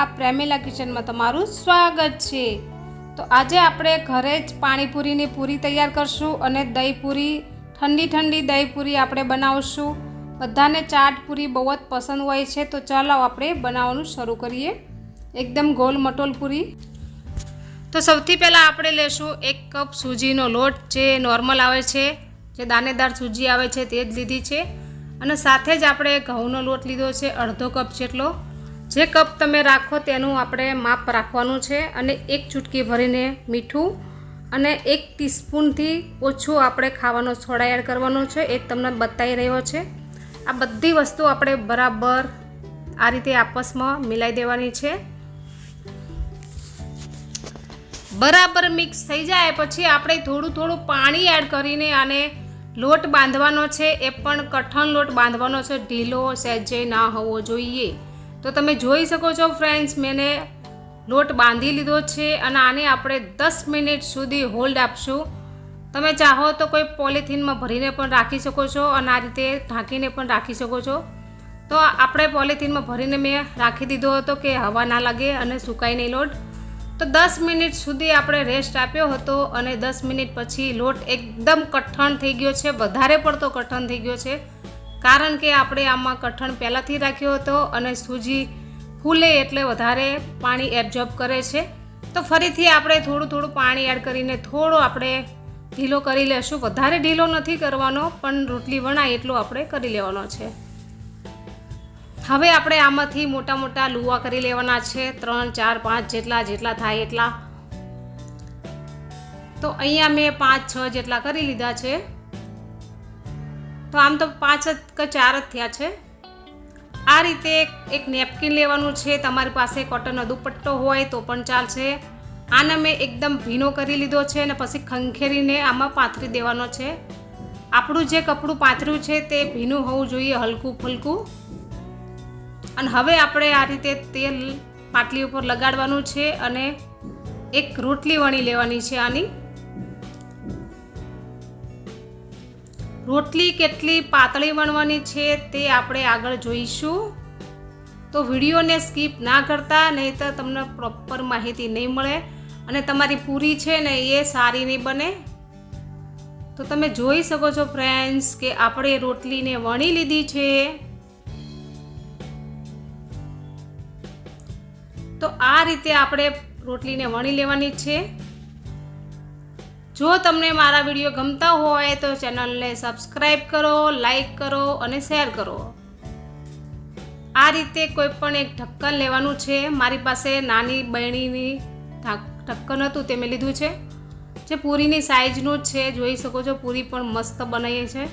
પ્રેમિલા પ્રેમિલા કિચનમાં તમારું સ્વાગત છે. તો આજે આપણે ઘરે જ પાણીપુરીની પૂરી તૈયાર કરશું અને દહીં પૂરી ઠંડી ઠંડી દહીં પૂરી આપણે બનાવશું. બધાને ચાટ પૂરી બહુ જ પસંદ હોય છે, તો ચાલો આપણે બનાવવાનું શરૂ કરીએ. એકદમ ગોલ મટોલ પૂરી. તો સૌથી પહેલાં આપણે લેશું એક કપ સૂજીનો લોટ, જે નોર્મલ આવે છે, જે દાણેદાર સૂજી આવે છે, તે જ લીધી છે. અને સાથે જ આપણે ઘઉંનો લોટ લીધો છે, અડધો કપ જેટલો. જે કપ તમે રાખો તેનું આપણે માપ રાખવાનું છે અને એક ચૂટકી ભરીને મીઠું અને એક ટીસ્પૂનથી ઓછું આપણે ખાવાનો સોડા એડ કરવાનો છે, એ તમને બતાવી રહ્યો છે. આ બધી વસ્તુ આપણે બરાબર આ રીતે આપસમાં મિલાઈ દેવાની છે. બરાબર મિક્સ થઈ જાય પછી આપણે થોડું થોડું પાણી એડ કરીને આને લોટ બાંધવાનો છે, એ પણ કઠણ લોટ બાંધવાનો છે, ઢીલો સહેજે ના હોવો જોઈએ. તો તમે જોઈ શકો છો ફ્રેન્ડ્સ મેં લોટ બાંધી લીધો છે અને આને આપણે દસ મિનિટ સુધી હોલ્ડ આપશું. તમે ચાહો તો કોઈ પોલિથીનમાં ભરીને પણ રાખી શકો છો અને આ રીતે ઢાંકીને પણ રાખી શકો છો. તો આપણે પોલિથીનમાં ભરીને મેં રાખી દીધો હતો કે હવા ના લાગે અને સુકાય નહીં લોટ. તો દસ મિનિટ સુધી આપણે રેસ્ટ આપ્યો હતો અને દસ મિનિટ પછી લોટ એકદમ કઠણ થઈ ગયો છે. વધારે પડતો કઠણ થઈ ગયો છે. કારણ કે આપણે આમાં કઠણ પહેલાંથી રાખ્યો હતો અને સૂજી ફૂલે એટલે વધારે પાણી એબ્ઝોર્બ કરે છે. તો ફરીથી આપણે થોડું થોડું પાણી એડ કરીને થોડો આપણે ઢીલો કરી લેશું. વધારે ઢીલો નથી કરવાનો, પણ રોટલી વણાય એટલો આપણે કરી લેવાનો છે. હવે આપણે આમાંથી મોટા મોટા લુવા કરી લેવાના છે. ત્રણ, ચાર, પાંચ જેટલા જેટલા થાય એટલા. તો અહીંયા મેં પાંચ, છ જેટલા કરી લીધા છે. તો આમ તો પાંચ જ કે ચાર જ થયા છે. આ રીતે એક નેપકિન લેવાનું છે, તમારી પાસે કોટનનો દુપટ્ટો હોય તો પણ ચાલશે. આને મેં એકદમ ભીનો કરી લીધો છે અને પછી ખંખેરીને આમાં પાથરી દેવાનો છે. આપણું જે કપડું પાથર્યું છે તે ભીનું હોવું જોઈએ હલકું ફલકું. અને હવે આપણે આ રીતે તેલ પાટલી ઉપર લગાડવાનું છે અને એક રોટલી વણી લેવાની છે આની. રોટલી કેટલી પાતળી વણવાની છે તે આપણે આગળ જોઈશું. તો વિડીયોને સ્કીપ ના કરતા નહીં તો તમને પ્રોપર માહિતી નહીં મળે અને તમારી પૂરી છે ને એ સારી નહીં બને. તો તમે જોઈ શકો છો ફ્રેન્ડ્સ કે આપણે રોટલીને વણી લીધી છે. તો આ રીતે આપણે રોટલીને વણી લેવાની છે. જો તમને મારા વીડિયો ગમતા હોય તો ચેનલને સબસ્ક્રાઈબ કરો, લાઈક કરો અને શેર કરો. આ રીતે કોઈ પણ એક ઢક્કન લેવાનું છે. મારી પાસે નાની બહેણીની ઢક્કન હતું તે મેં લીધું છે. જે પૂરીની સાઇઝનું જ છે. જોઈ શકો છો, પૂરી પણ મસ્ત બનાવીએ છે.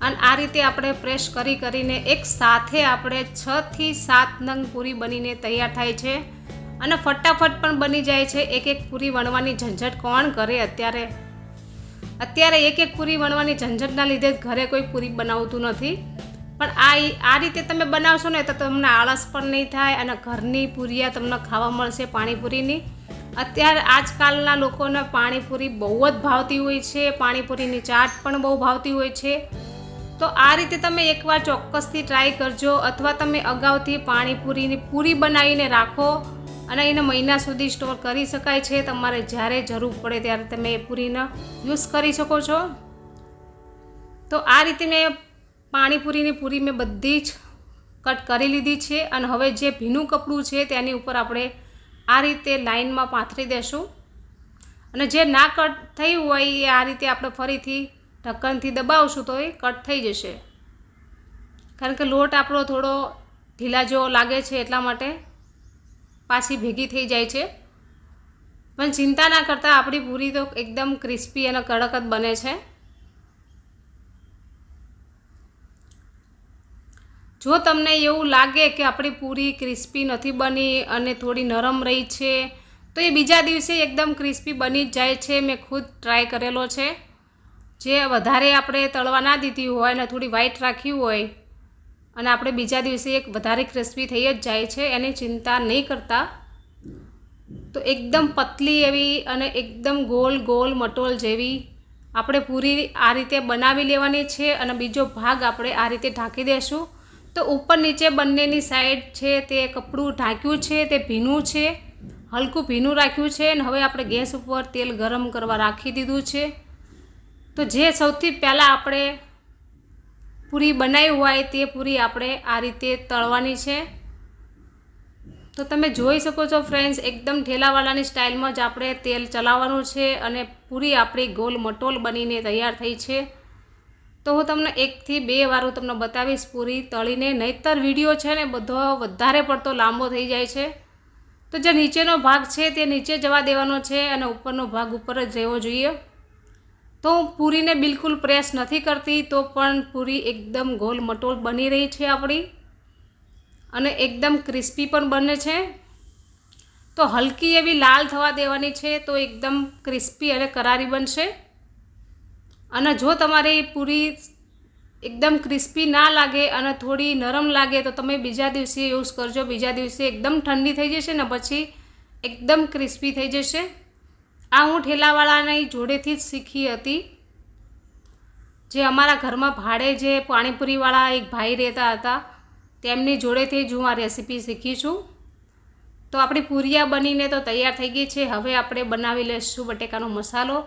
અને આ રીતે આપણે પ્રેસ કરી કરીને એક સાથે આપણે છથી સાત નંગ પૂરી બનીને તૈયાર થાય છે. અને ફટાફટ પણ બની જાય છે. એક એક પૂરી વણવાની ઝંઝટ કોણ કરે? અત્યારે અત્યારે એક એક પૂરી વણવાની ઝંઝટના લીધે ઘરે કોઈ પૂરી બનાવતું નથી. પણ આ આ રીતે તમે બનાવશો ને તો તમને આળસ પણ નહીં થાય અને ઘરની પૂરિયા તમને ખાવા મળશે પાણીપુરીની. અત્યારે આજકાલના લોકોને પાણીપુરી બહુ જ ભાવતી હોય છે. પાણીપુરીની ચાટ પણ બહુ ભાવતી હોય છે. તો આ રીતે તમે એકવાર ચોક્કસથી ટ્રાય કરજો અથવા તમે અગાઉથી પાણીપુરીની પૂરી બનાવીને રાખો. અને એને મહિના સુધી સ્ટોર કરી શકાય છે. તમારે જ્યારે જરૂર પડે ત્યારે તમે એ પૂરીને યુઝ કરી શકો છો. તો આ રીતે મેં પાણીપુરીની પૂરી મેં બધી જ કટ કરી લીધી છે અને હવે જે ભીનું કપડું છે તેની ઉપર આપણે આ રીતે લાઇનમાં પાથરી દેશું. અને જે ના કટ થયું હોય એ આ રીતે આપણે ફરીથી ઢક્કનથી દબાવશું તો એ કટ થઈ જશે. કારણ કે લોટ આપણો થોડો ઢીલા જેવો લાગે છે એટલા માટે પાછી ભેગી થઈ જાય છે. પણ ચિંતા ના કરતાં આપણી પૂરી તો એકદમ ક્રિસ્પી અને કડક જ બને છે. જો તમને એવું લાગે કે આપણી પૂરી ક્રિસ્પી નથી બની અને થોડી નરમ રહી છે, તો એ બીજા દિવસે એકદમ ક્રિસ્પી બની જ જાય છે. મેં ખુદ ટ્રાય કરેલો છે. જે વધારે આપણે તળવા ના દીધી હોય અને થોડી વ્હાઈટ રાખી હોય અને આપણે બીજા દિવસે એક વધારે ક્રિસ્પી થઈ જ જાય છે, એની ચિંતા નહીં કરતા. તો એકદમ પતલી એવી અને એકદમ ગોલ ગોલ મટોલ જેવી આપણે પૂરી આ રીતે બનાવી લેવાની છે અને બીજો ભાગ આપણે આ રીતે ઢાંકી દઈશું તો ઉપર નીચે બંનેની સાઈડ છે તે કપડું ઢાંક્યું છે, તે ભીનું છે, હલકું ભીનું રાખ્યું છે અને હવે આપણે ગેસ ઉપર તેલ ગરમ કરવા રાખી દીધું છે. તો જે સૌથી પહેલાં આપણે પૂરી બનાવી હોય તે પૂરી આપણે આ રીતે તળવાની છે. તો તમે જોઈ શકો છો ફ્રેન્ડ્સ, એકદમ ઠેલાવાળાની સ્ટાઇલમાં જ આપણે તેલ ચલાવવાનું છે અને પૂરી આપણી ગોલ મટોલ બનીને તૈયાર થઈ છે. તો હું તમને એકથી બે વાર હું તમને બતાવીશ પૂરી તળીને, નહીતર વીડિયો છે ને બધો વધારે પડતો લાંબો થઈ જાય છે. તો જે નીચેનો ભાગ છે તે નીચે જવા દેવાનો છે અને ઉપરનો ભાગ ઉપર જ રહેવો જોઈએ. તો પૂરીને બિલકુલ પ્રેસ નથી કરતી, તો પણ પૂરી એકદમ ગોલ મટોલ બની રહી છે આપણી. અને એકદમ ક્રિસ્પી પણ બને છે. તો હલકી એવી લાલ થવા દેવાની છે, તો એકદમ ક્રિસ્પી અને કરારી બનશે. અને જો તમારી પૂરી એકદમ ક્રિસ્પી ના લાગે અને થોડી નરમ લાગે, તો તમે બીજા દિવસે યુઝ કરજો. બીજા દિવસે એકદમ ઠંડી થઈ જશે ને પછી એકદમ ક્રિસ્પી થઈ જશે. આ હું ઠેલાવાળાની જોડેથી જ શીખી હતી. જે અમારા ઘરમાં ભાડે જે પાણીપુરીવાળા એક ભાઈ રહેતા હતા, તેમની જોડેથી જ હું આ રેસીપી શીખી છું. તો આપણી પૂરિયા બનીને તો તૈયાર થઈ ગઈ છે. હવે આપણે બનાવી લઈશું બટેકાનો મસાલો.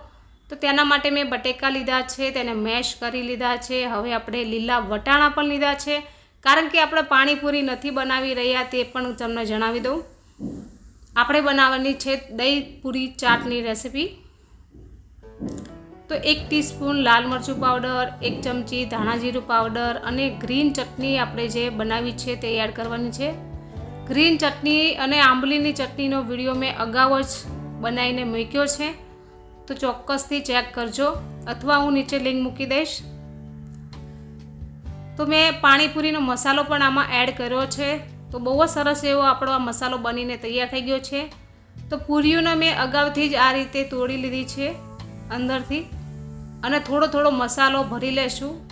તો તેના માટે મેં બટેકા લીધા છે, તેને મેશ કરી લીધા છે. હવે આપણે લીલા વટાણા પણ લીધા છે. કારણ કે આપણે પાણીપુરી નથી બનાવી રહ્યા તે પણ તમને જણાવી દઉં. આપણે બનાવવાની છે દહીં પૂરી ચાટની રેસીપી. તો એક ટીસ્પૂન લાલ મરચું પાવડર, એક ચમચી ધાણા જીરું પાવડર અને ગ્રીન ચટણી આપણે જે બનાવી છે તે એડ કરવાની છે. ગ્રીન ચટણી અને આંબલીની ચટણીનો વીડિયો મેં અગાઉ જ બનાવીને મૂક્યો છે. તો ચોક્કસથી ચેક કરજો અથવા હું નીચે લિંક મૂકી દઈશ. તો મેં પાણીપુરીનો મસાલો પણ આમાં એડ કર્યો છે. તો બહુ જ સરસ એવો આપણો આ મસાલો બનીને તૈયાર થઈ ગયો છે. તો પૂરીઓને મેં અગાઉથી જ આ રીતે તોડી લીધી છે અંદરથી. અને થોડો થોડો મસાલો ભરી લેશું.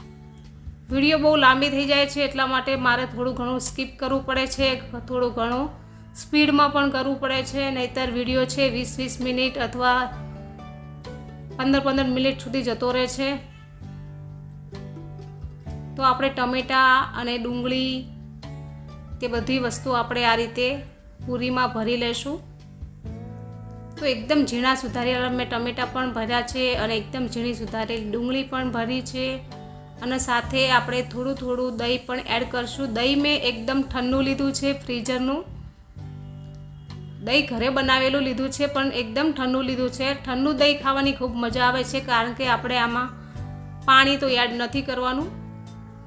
વીડિયો બહુ લાંબી થઈ જાય છે એટલા માટે મારે થોડું ઘણું સ્કીપ કરવું પડે છે, થોડું ઘણું સ્પીડમાં પણ કરવું પડે છે, નહીતર વીડિયો છે વીસ વીસ મિનિટ અથવા પંદર પંદર મિનિટ સુધી જતો રહે છે. તો આપણે ટમેટાં અને ડુંગળી તે બધી વસ્તુ આપણે આ રીતે પૂરીમાં ભરી લઈશું તો એકદમ ઝીણા સુધારેલા મેં ટમેટાં પણ ભર્યા છે અને એકદમ ઝીણી સુધારેલી ડુંગળી પણ ભરી છે. અને સાથે આપણે થોડું થોડું દહીં પણ એડ કરશું. દહીં મેં એકદમ ઠંડુ લીધું છે ફ્રીઝરનું. દહીં ઘરે બનાવેલું લીધું છે પણ એકદમ ઠંડુ લીધું છે. ઠંડુ દહીં ખાવાની ખૂબ મજા આવે છે કારણ કે આપણે આમાં પાણી તો એડ નથી કરવાનું.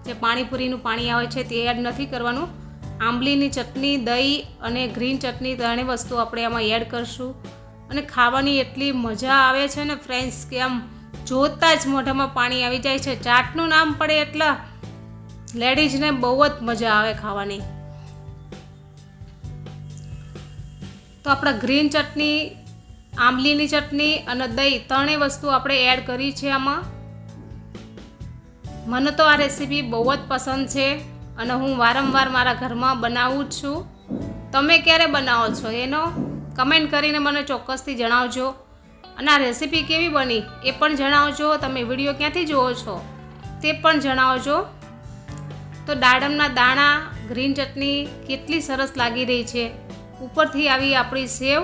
જે પાણીપુરીનું પાણી આવે છે તે એડ નથી કરવાનું. આંબલીની ચટણી, દહીં અને ગ્રીન ચટણી ત્રણેય વસ્તુ આપણે આમાં એડ કરશું. અને ખાવાની એટલી મજા આવે છે ને ફ્રેન્ડ્સ કે આમ જોતાં જ મોઢામાં પાણી આવી જાય છે. ચાટનું નામ પડે એટલા. લેડીઝને બહુ જ મજા આવે ખાવાની. તો આપણા ગ્રીન ચટણી, આંબલીની ચટણી અને દહીં ત્રણેય વસ્તુ આપણે એડ કરી છે આમાં. મને તો આ રેસીપી બહુ જ પસંદ છે. અને હું વારંવાર મારા ઘરમાં બનાવું છું. તમે ક્યારે બનાવો છો એનો કમેન્ટ કરીને મને ચોક્કસથી જણાવજો. અને આ રેસીપી કેવી બની એ પણ જણાવજો. તમે વીડિયો ક્યાંથી જુઓ છો તે પણ જણાવજો. તો દાડમના દાણા, ગ્રીન ચટણી કેટલી સરસ લાગી રહી છે. ઉપરથી આવી આપણી સેવ.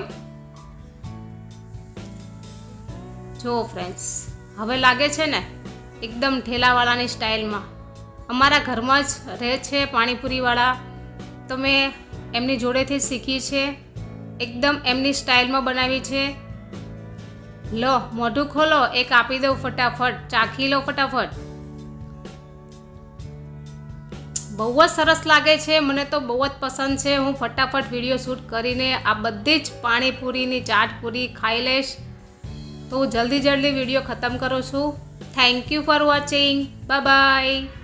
જુઓ ફ્રેન્ડ્સ હવે લાગે છે ને, એકદમ ઠેલાવાળાની સ્ટાઇલમાં અમારા ઘરમાં જ રહે છે પાણીપુરીવાળા. તો મેં એમની જોડેથી શીખી છે. એકદમ એમની સ્ટાઇલમાં બનાવી છે. લો, મોઢું ખોલો, એક આપી દઉં ફટાફટ. ચાખી લો ફટાફટ. બહુ જ સરસ લાગે છે. મને તો બહુ જ પસંદ છે. હું ફટાફટ વીડિયો શૂટ કરીને આ બધી જ પાણીપુરીની ચાટ પૂરી ખાઈ લઈશ. તો હું જલ્દી જલ્દી વીડિયો ખતમ કરું છું. Thank you for watching bye bye